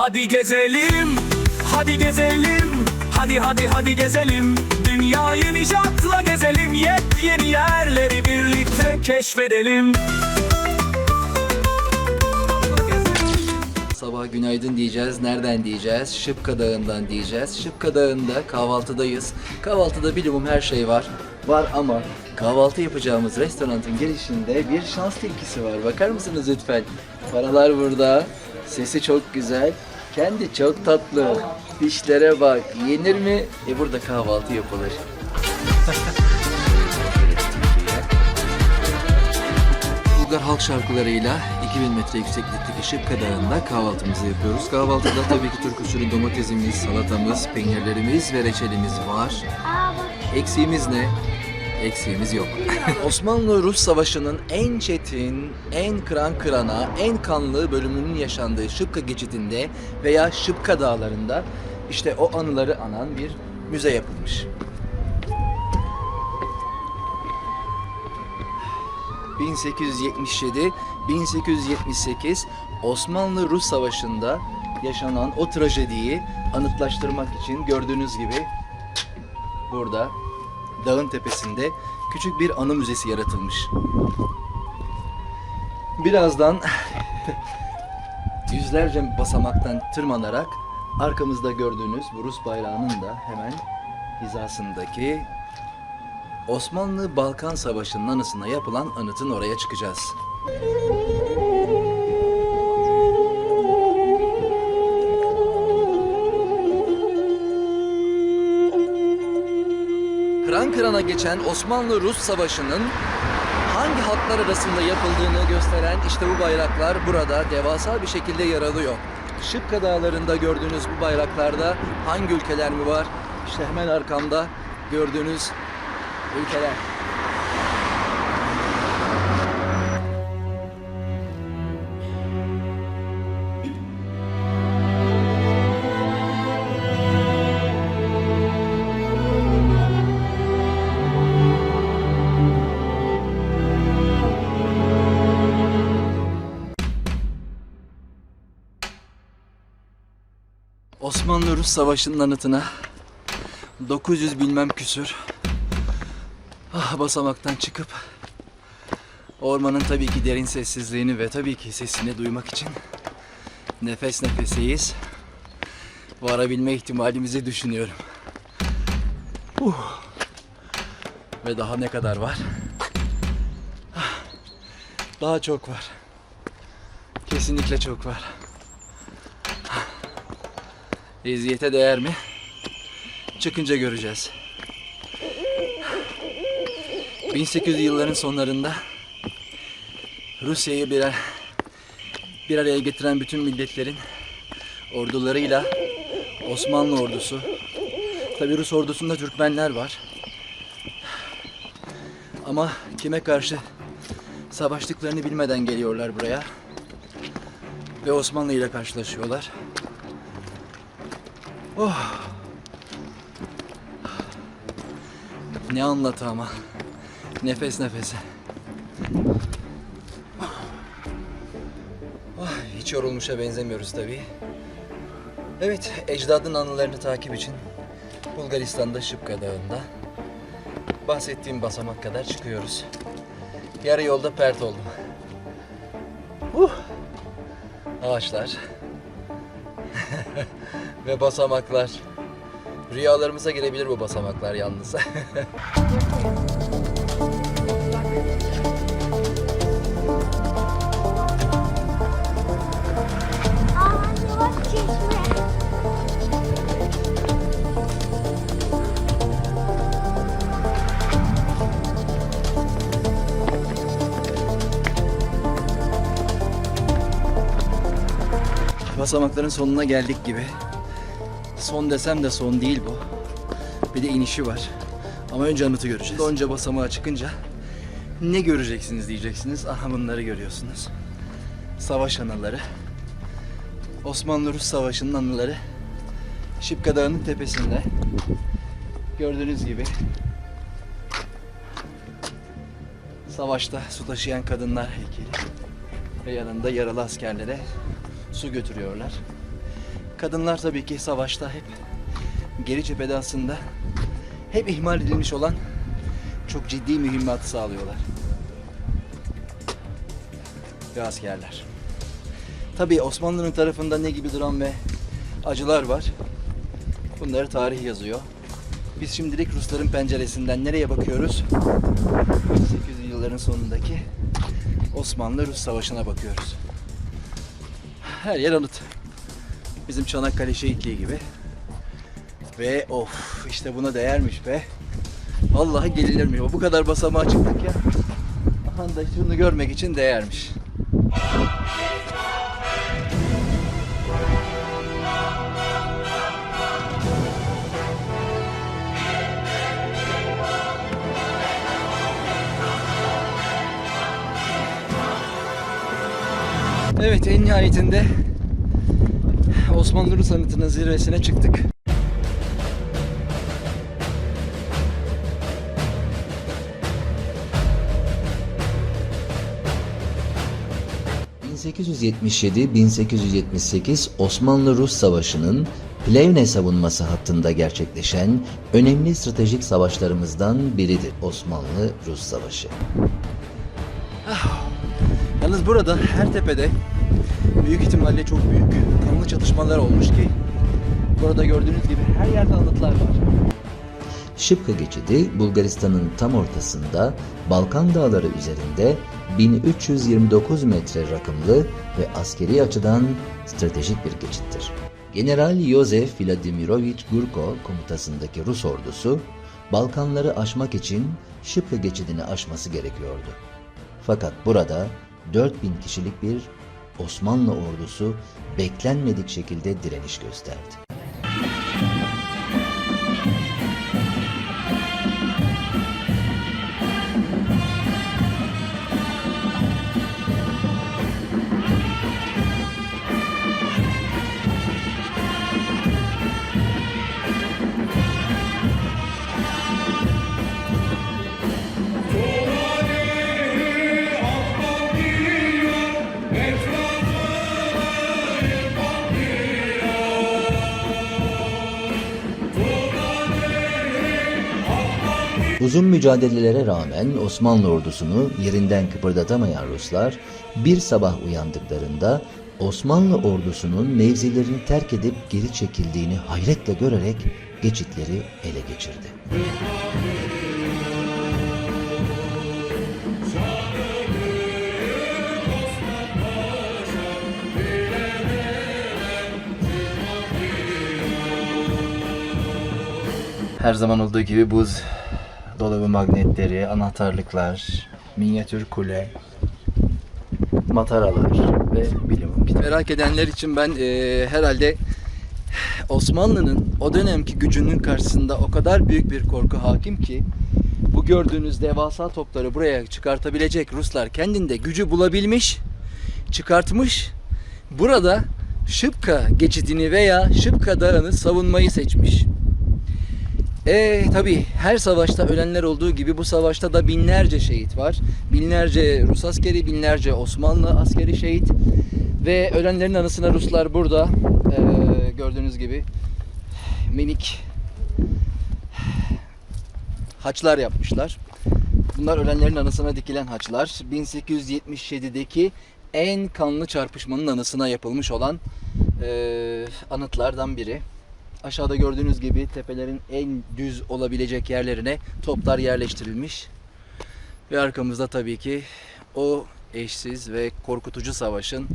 Hadi gezelim, hadi gezelim, hadi hadi hadi gezelim. Dünyayı Nişat'la gezelim, yepyeni yerleri birlikte keşfedelim. Sabah günaydın diyeceğiz. Nereden diyeceğiz? Şıpka Dağı'ndan diyeceğiz. Şıpka Dağı'nda kahvaltıdayız. Kahvaltıda bilimum her şey var. Var ama kahvaltı yapacağımız restoranın girişinde bir şans tilkisi var. Bakar mısınız lütfen? Paralar burada. Sesi çok güzel. Kendi çok tatlı. Dişlere bak. Yenir mi? E burada kahvaltı yapılır. Bulgar halk şarkılarıyla 2000 metre yükseklikteki Şıpka Dağı'nda kahvaltımızı yapıyoruz. Kahvaltıda tabii ki Türk usulü domatesimiz, salatamız, peynirlerimiz ve reçelimiz var. Eksiğimiz ne? Eksiğimiz yok. Osmanlı-Rus Savaşı'nın en çetin, en kıran kırana, en kanlı bölümünün yaşandığı Şıpka geçidinde veya Şıpka Dağları'nda işte o anıları anan bir müze yapılmış. 1877-1878 Osmanlı-Rus Savaşı'nda yaşanan o trajediyi anıtlaştırmak için gördüğünüz gibi burada dağın tepesinde küçük bir anı müzesi yaratılmış. Birazdan yüzlerce basamaktan tırmanarak arkamızda gördüğünüz bu Rus bayrağının da hemen hizasındaki Osmanlı-Balkan Savaşı'nın anısına yapılan anıtın oraya çıkacağız. Kıran kırana geçen Osmanlı-Rus Savaşı'nın hangi halklar arasında yapıldığını gösteren işte bu bayraklar burada devasa bir şekilde yer alıyor. Şıpka Dağları'nda gördüğünüz bu bayraklarda hangi ülkeler mi var? İşte hemen arkamda gördüğünüz ülkeler. Osmanlı-Rus Savaşı'nın anıtına 900 bilmem küsür ah, basamaktan çıkıp ormanın tabii ki derin sessizliğini ve tabii ki sesini duymak için nefes nefeseyiz. Varabilme ihtimalimizi düşünüyorum. Uh. Ve daha ne kadar var? Ah, Daha çok var. Kesinlikle çok var. Eziyete değer mi? Çıkınca göreceğiz. 1800 yılların sonlarında Rusya'yı bir, bir araya getiren bütün milletlerin ordularıyla Osmanlı ordusu, tabi Rus ordusunda Türkmenler var. Ama kime karşı savaştıklarını bilmeden geliyorlar buraya ve Osmanlı ile karşılaşıyorlar. Oh. Ne anlatı ama. Nefes nefese. Ah, hiç yorulmuşa benzemiyoruz tabii. Evet, ecdadın anılarını takip için Bulgaristan'da Şıpka Dağı'nda bahsettiğim basamak kadar çıkıyoruz. Yarı yolda pert oldum. Uh. Ağaçlar ve basamaklar. Rüyalarımıza girebilir bu basamaklar yalnız. Basamakların sonuna geldik gibi. Son desem de son değil bu. Bir de inişi var. Ama önce anıtı göreceğiz. Onca basamağa çıkınca ne göreceksiniz diyeceksiniz. Aha bunları görüyorsunuz. Savaş anıları. Osmanlı-Rus Savaşı'nın anıları. Şıpka Dağı'nın tepesinde. Gördüğünüz gibi. Savaşta su taşıyan kadınlar heykeli. Ve yanında yaralı askerlere su götürüyorlar. Kadınlar tabii ki savaşta hep geri cephede aslında hep ihmal edilmiş olan çok ciddi mühimmatı sağlıyorlar. Ve askerler. Tabii Osmanlı'nın tarafında ne gibi dram ve acılar var. Bunları tarih yazıyor. Biz şimdilik Rusların penceresinden nereye bakıyoruz? 1800 yılların sonundaki Osmanlı-Rus Savaşı'na bakıyoruz. Her yer anıt. Bizim Çanakkale Şehitliği gibi. Ve of işte buna değermiş be. Vallahi gelinirmiş. Bu kadar basamağa çıktık ya. Aha da şunu görmek için değermiş. Evet en nihayetinde Osmanlı Rus anıtının zirvesine çıktık. ...1877-1878 Osmanlı-Rus Savaşı'nın Plevne savunması hattında gerçekleşen önemli stratejik savaşlarımızdan biridir Osmanlı-Rus Savaşı. Yalnız burada her tepede büyük ihtimalle çok büyük kanlı çatışmalar olmuş ki burada gördüğünüz gibi her yerde anıtlar var. Şıpka geçidi Bulgaristan'ın tam ortasında Balkan dağları üzerinde 1329 metre rakımlı ve askeri açıdan stratejik bir geçittir. General Yosef Vladimirovich Gurko komutasındaki Rus ordusu Balkanları aşmak için Şıpka geçidini aşması gerekiyordu. Fakat burada 4000 kişilik bir Osmanlı ordusu beklenmedik şekilde direniş gösterdi. Uzun mücadelelere rağmen Osmanlı ordusunu yerinden kıpırdatamayan Ruslar bir sabah uyandıklarında Osmanlı ordusunun mevzilerini terk edip geri çekildiğini hayretle görerek geçitleri ele geçirdi. Her zaman olduğu gibi buz dolabı magnetleri, anahtarlıklar, minyatür kule, mataralar ve bilim. Merak edenler için ben eee, herhalde Osmanlı'nın o dönemki gücünün karşısında o kadar büyük bir korku hakim ki bu gördüğünüz devasa topları buraya çıkartabilecek Ruslar kendinde gücü bulabilmiş, çıkartmış. Burada Şıpka geçidini veya Şıpka Dağı'nı savunmayı seçmiş. E tabi her savaşta ölenler olduğu gibi bu savaşta da binlerce şehit var. Binlerce Rus askeri, binlerce Osmanlı askeri şehit. Ve ölenlerin anısına Ruslar burada e, gördüğünüz gibi minik haçlar yapmışlar. Bunlar ölenlerin anısına dikilen haçlar. 1877'deki en kanlı çarpışmanın anısına yapılmış olan e, anıtlardan biri. Aşağıda gördüğünüz gibi tepelerin en düz olabilecek yerlerine toplar yerleştirilmiş. Ve arkamızda tabii ki o eşsiz ve korkutucu savaşın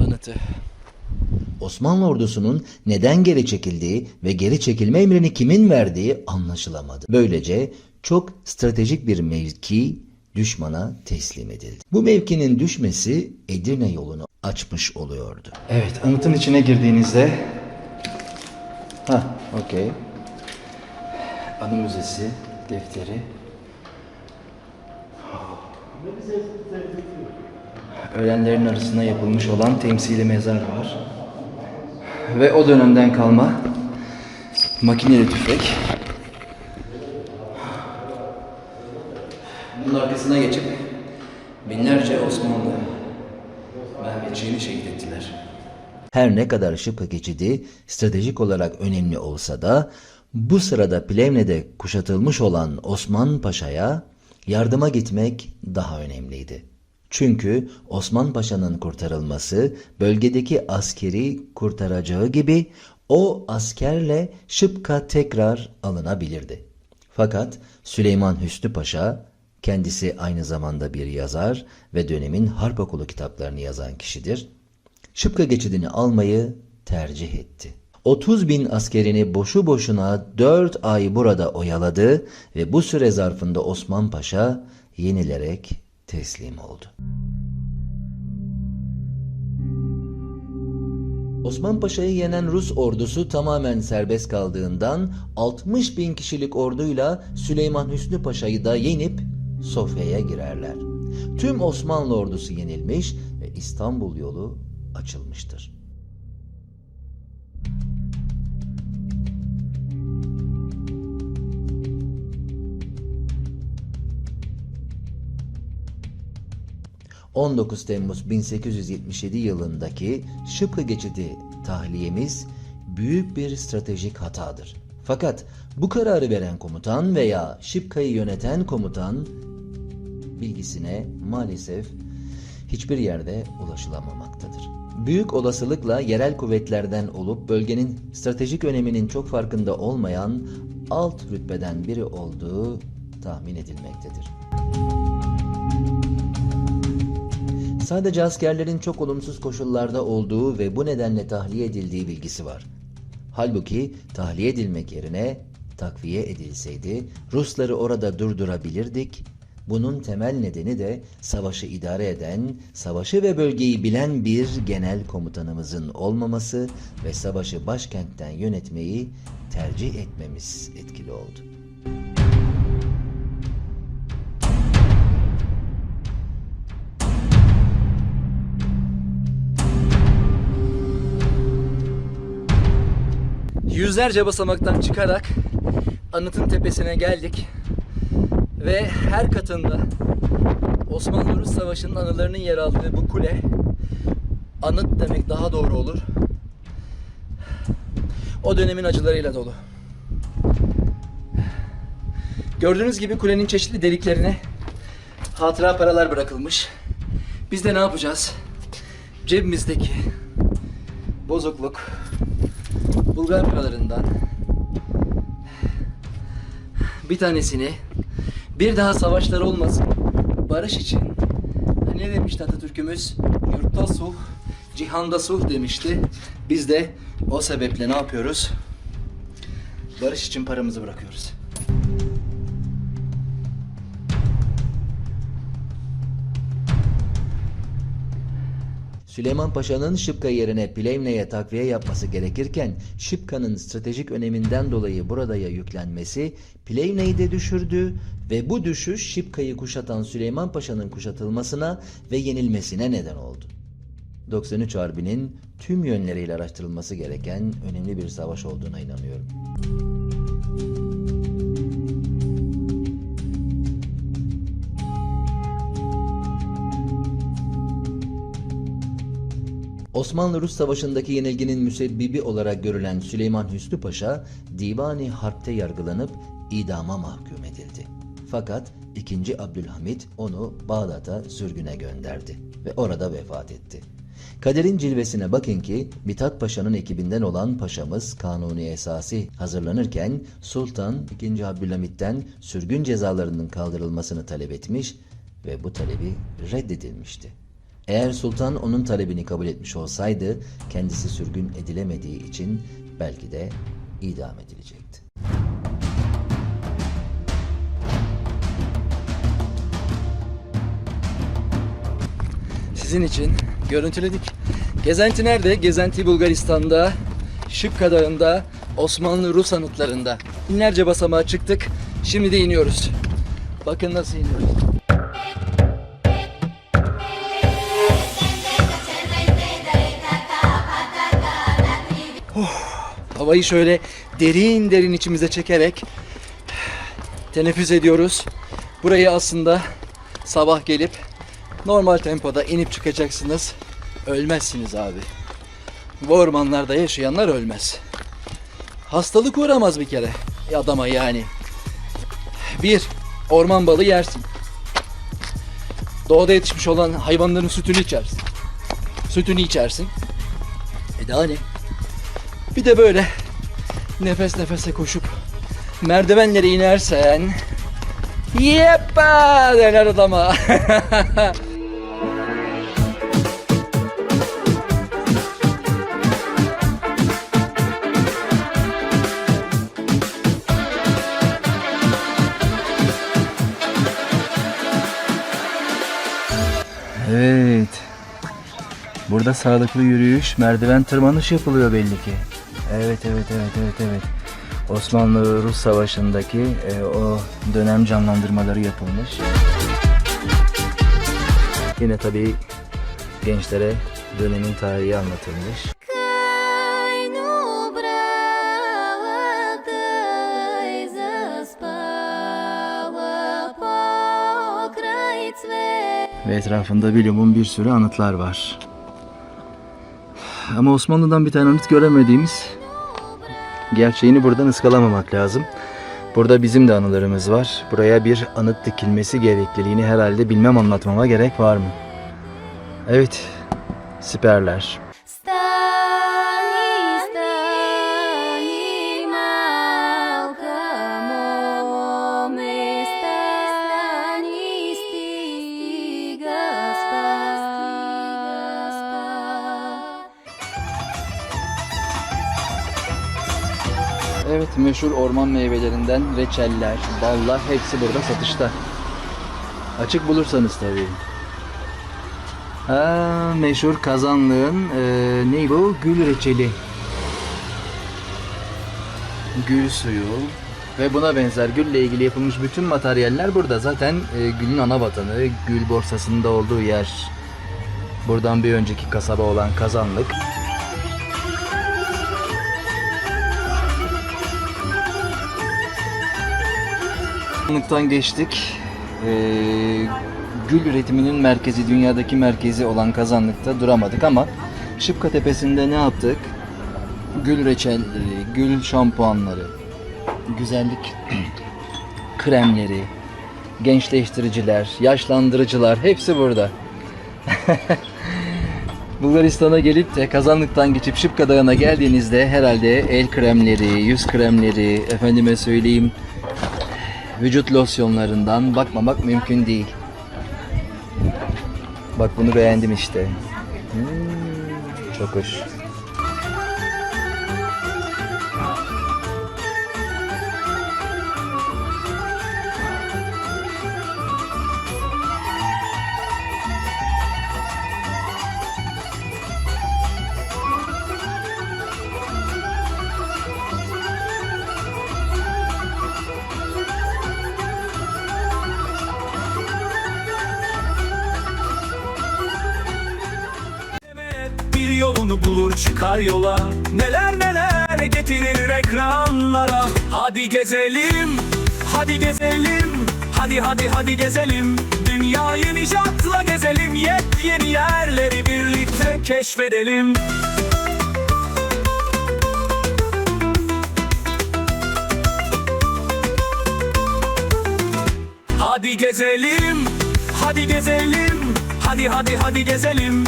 anıtı. Osmanlı ordusunun neden geri çekildiği ve geri çekilme emrini kimin verdiği anlaşılamadı. Böylece çok stratejik bir mevki düşmana teslim edildi. Bu mevkinin düşmesi Edirne yolunu açmış oluyordu. Evet, anıtın içine girdiğinizde Ha, okey. Anı müzesi defteri. Ölenlerin arasına yapılmış olan temsili mezar var. Ve o dönemden kalma makineli tüfek. Bunun arkasına geçip binlerce Osmanlı Mehmetçiğini ettiler. Her ne kadar Şıpka geçidi stratejik olarak önemli olsa da bu sırada Plevne'de kuşatılmış olan Osman Paşa'ya yardıma gitmek daha önemliydi. Çünkü Osman Paşa'nın kurtarılması bölgedeki askeri kurtaracağı gibi o askerle Şıpka tekrar alınabilirdi. Fakat Süleyman Hüsnü Paşa kendisi aynı zamanda bir yazar ve dönemin harp okulu kitaplarını yazan kişidir. Şıpka geçidini almayı tercih etti. 30 bin askerini boşu boşuna 4 ay burada oyaladı ve bu süre zarfında Osman Paşa yenilerek teslim oldu. Osman Paşa'yı yenen Rus ordusu tamamen serbest kaldığından 60 bin kişilik orduyla Süleyman Hüsnü Paşa'yı da yenip Sofya'ya girerler. Tüm Osmanlı ordusu yenilmiş ve İstanbul yolu açılmıştır. ...19 Temmuz 1877 yılındaki Şıpkı Geçidi tahliyemiz büyük bir stratejik hatadır. Fakat bu kararı veren komutan veya Şıpka'yı yöneten komutan bilgisine maalesef hiçbir yerde ulaşılamamaktadır. Büyük olasılıkla yerel kuvvetlerden olup bölgenin stratejik öneminin çok farkında olmayan alt rütbeden biri olduğu tahmin edilmektedir. Sadece askerlerin çok olumsuz koşullarda olduğu ve bu nedenle tahliye edildiği bilgisi var. Halbuki tahliye edilmek yerine takviye edilseydi Rusları orada durdurabilirdik. Bunun temel nedeni de savaşı idare eden, savaşı ve bölgeyi bilen bir genel komutanımızın olmaması ve savaşı başkentten yönetmeyi tercih etmemiz etkili oldu. Yüzlerce basamaktan çıkarak anıtın tepesine geldik. Ve her katında Osmanlı-Rus Savaşı'nın anılarının yer aldığı bu kule anıt demek daha doğru olur. O dönemin acılarıyla dolu. Gördüğünüz gibi kulenin çeşitli deliklerine hatıra paralar bırakılmış. Biz de ne yapacağız? Cebimizdeki bozukluk, Bulgar paralarından bir tanesini bir daha savaşlar olmasın. Barış için. Ne demişti Atatürk'ümüz? Yurtta sulh cihanda sulh demişti. Biz de o sebeple ne yapıyoruz? Barış için paramızı bırakıyoruz Süleyman Paşa'nın Şıpka yerine Plevne'ye takviye yapması gerekirken Şıpka'nın stratejik öneminden dolayı buradaya yüklenmesi Plevne'yi de düşürdü ve bu düşüş Şıpka'yı kuşatan Süleyman Paşa'nın kuşatılmasına ve yenilmesine neden oldu. 93 Harbi'nin tüm yönleriyle araştırılması gereken önemli bir savaş olduğuna inanıyorum. Osmanlı-Rus Savaşı'ndaki yenilginin müsebbibi olarak görülen Süleyman Hüsnü Paşa, Divani Harp'te yargılanıp idama mahkum edildi. Fakat 2. Abdülhamit onu Bağdat'a sürgüne gönderdi ve orada vefat etti. Kaderin cilvesine bakın ki Mithat Paşa'nın ekibinden olan paşamız Kanuni Esasi hazırlanırken Sultan 2. Abdülhamit'ten sürgün cezalarının kaldırılmasını talep etmiş ve bu talebi reddedilmişti. Eğer sultan onun talebini kabul etmiş olsaydı kendisi sürgün edilemediği için belki de idam edilecekti. sizin için görüntüledik. Gezenti nerede? Gezenti Bulgaristan'da, Şıpka Dağı'nda, Osmanlı-Rus anıtlarında. Binlerce basamağa çıktık. Şimdi de iniyoruz. Bakın nasıl iniyoruz. Havayı şöyle derin derin içimize çekerek teneffüs ediyoruz. Burayı aslında sabah gelip normal tempoda inip çıkacaksınız. Ölmezsiniz abi. Bu ormanlarda yaşayanlar ölmez. Hastalık uğramaz bir kere adama yani. Bir, orman balı yersin. Doğada yetişmiş olan hayvanların sütünü içersin. Sütünü içersin. E daha ne? Bir de böyle nefes nefese koşup merdivenleri inersen Yeppa derler adama. Evet. Burada sağlıklı yürüyüş, merdiven tırmanış yapılıyor belli ki. Evet evet evet evet evet. Osmanlı-Rus Savaşı'ndaki e, o dönem canlandırmaları yapılmış. Yine tabii gençlere dönemin tarihi anlatılmış. Ve etrafında William'ın bir sürü anıtlar var. Ama Osmanlı'dan bir tane anıt göremediğimiz gerçeğini buradan ıskalamamak lazım. Burada bizim de anılarımız var. Buraya bir anıt dikilmesi gerekliliğini herhalde bilmem anlatmama gerek var mı? Evet, siperler. Star. Evet, meşhur orman meyvelerinden reçeller, ballar hepsi burada satışta. Açık bulursanız tabii. Ha, meşhur kazanlığın e, ne bu? Gül reçeli. Gül suyu ve buna benzer gülle ilgili yapılmış bütün materyaller burada. Zaten e, gülün ana vatanı, gül borsasında olduğu yer. Buradan bir önceki kasaba olan Kazanlık. Kazanlıktan geçtik. Ee, gül üretiminin merkezi, dünyadaki merkezi olan Kazanlık'ta duramadık ama Şıpka Tepesi'nde ne yaptık? Gül reçelleri, gül şampuanları, güzellik kremleri, gençleştiriciler, yaşlandırıcılar hepsi burada. Bulgaristan'a gelip de Kazanlık'tan geçip Şıpka Dağı'na geldiğinizde herhalde el kremleri, yüz kremleri, efendime söyleyeyim vücut losyonlarından bakmamak mümkün değil. Bak bunu beğendim işte. Hmm, çok hoş. Çıkar yola. Neler neler getirir ekranlara. Hadi gezelim, hadi gezelim. Hadi hadi hadi gezelim. Dünyayı nişatla gezelim. Yepyeni yerleri birlikte keşfedelim. Hadi gezelim, hadi gezelim, hadi hadi hadi gezelim.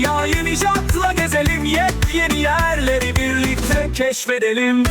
Dünyayı nişatla gezelim, yepyeni yerleri birlikte keşfedelim.